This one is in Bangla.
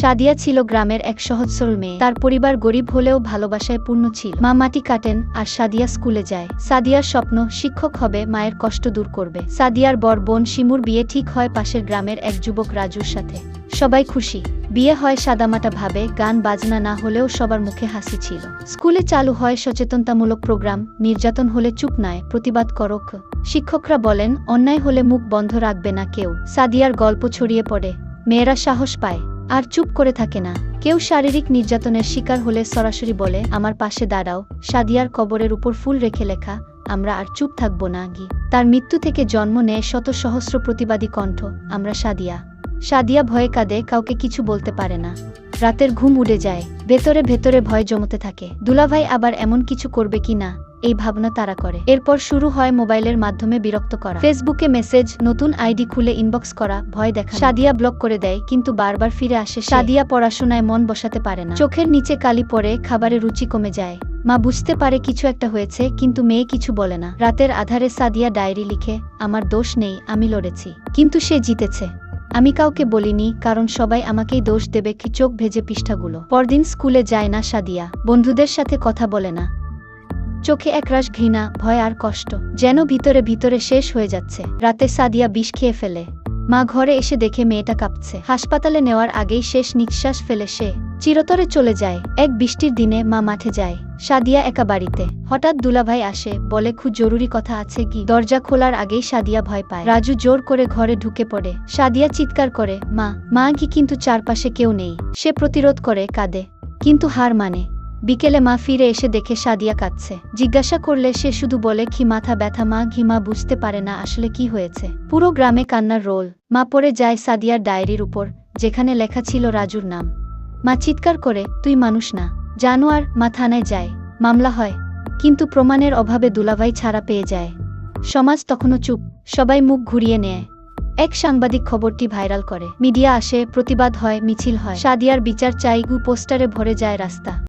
সাদিয়া ছিল গ্রামের এক সহজ মেয়ে। তার পরিবার গরিব হলেও ভালোবাসায় পূর্ণ ছিল। মা মাটি কাটেন আর সাদিয়া স্কুলে যায়। সাদিয়ার স্বপ্ন, শিক্ষক হবে, মায়ের কষ্ট দূর করবে। সাদিয়ার বর বোন শিমুর বিয়ে ঠিক হয় পাশের গ্রামের এক যুবক রাজুর সাথে। সবাই খুশি। বিয়ে হয় সাদামাটা ভাবে, গান, বাজনা না হলেও সবার মুখে হাসি ছিল। স্কুলে চালু হয় সচেতনতামূলক প্রোগ্রাম, নির্যাতন হলে চুপ নয়, প্রতিবাদ করক শিক্ষকরা বলেন, অন্যায় হলে মুখ বন্ধ রাখবে না কেউ। সাদিয়ার গল্প ছড়িয়ে পড়ে। মেয়েরা সাহস পায়। আর চুপ করে থাকে না। কেউ শারীরিক নির্যাতনের শিকার হলে সরাসরি বলে, আমার পাশে দাঁড়াও। সাদিয়ার কবরের উপর ফুল রেখে লেখা, আমরা আর চুপ থাকব না গি তার মৃত্যু থেকে জন্ম নেয় শত সহস্র প্রতিবাদী কণ্ঠ, আমরা সাদিয়া। সাদিয়া ভয়ে কাঁদে, কাউকে কিছু বলতে পারে না। রাতের ঘুম উড়ে যায়, ভেতরে ভেতরে ভয় জমতে থাকে। দুলাভাই আবার এমন কিছু করবে কি না? এই ভাবনা তারা করে। এরপর শুরু হয় মোবাইলের মাধ্যমে বিরক্ত করা। ফেসবুকে মেসেজ, নতুন আইডি খুলে ইনবক্স করা, ভয় দেখা। সাদিয়া ব্লক করে দেয়, কিন্তু বারবার ফিরে আসে সাদিয়া পড়াশোনায় মন বসাতে পারে না। চোখের নিচে কালি পরে খাবারের রুচি কমে যায়। মা বুঝতে পারে কিছু একটা হয়েছে, কিন্তু মেয়ে কিছু বলে না। রাতের আধারে সাদিয়া ডায়েরি লিখে, আমার দোষ নেই, আমি লড়েছি। কিন্তু সে জিতেছে। আমি কাউকে বলিনি, কারণ সবাই আমাকেই দোষ দেবে, কি চোখ ভেজে পৃষ্ঠাগুলো। পরদিন স্কুলে যায় না সাদিয়া। বন্ধুদের সাথে কথা বলে না। চোখে একরাশ ঘৃণা, ভয় আর কষ্ট, যেন ভিতরে ভিতরে শেষ হয়ে যাচ্ছে। রাতে সাদিয়া বিষ খেয়ে ফেলে। মা ঘরে এসে দেখে মেয়েটা কাঁপছে। হাসপাতালে নেওয়ার আগেই শেষ নিঃশ্বাস ফেলে সে। চিরতরে চলে যায়। এক বৃষ্টির দিনে মা মাঠে যায়। সাদিয়া একা বাড়িতে। হঠাৎ দুলাভাই আসে, বলে, খুব জরুরি কথা আছে কি? দরজা খোলার আগেই সাদিয়া ভয় পায়। রাজু জোর করে ঘরে ঢুকে পড়ে। সাদিয়া চিৎকার করে, মা মা কি কিন্তু চারপাশে কেউ নেই? সে প্রতিরোধ করে, কাঁদে। কিন্তু হার মানে বিকেলে মা ফিরে এসে দেখে সাদিয়া কাঁদছে। জিজ্ঞাসা করলে সে শুধু বলে কি মাথা ব্যথা মা ঘিমা বুঝতে পারে না আসলে কি হয়েছে। পুরো গ্রামে কান্নার রোল। মা পড়ে যায় সাদিয়ার ডায়েরির উপর, যেখানে লেখা ছিল রাজুর নাম। মা চিৎকার করে, তুই মানুষ না। জানোয়ার, মা থানায় যায়। মামলা হয়। কিন্তু প্রমাণের অভাবে দুলাভাই ছাড়া পেয়ে যায়। সমাজ তখনও চুপ, সবাই মুখ ঘুরিয়ে নেয়। এক সাংবাদিক খবরটি ভাইরাল করে। মিডিয়া আসে, প্রতিবাদ হয়, মিছিল হয়। সাদিয়ার বিচার চাইগু পোস্টারে ভরে যায় রাস্তা।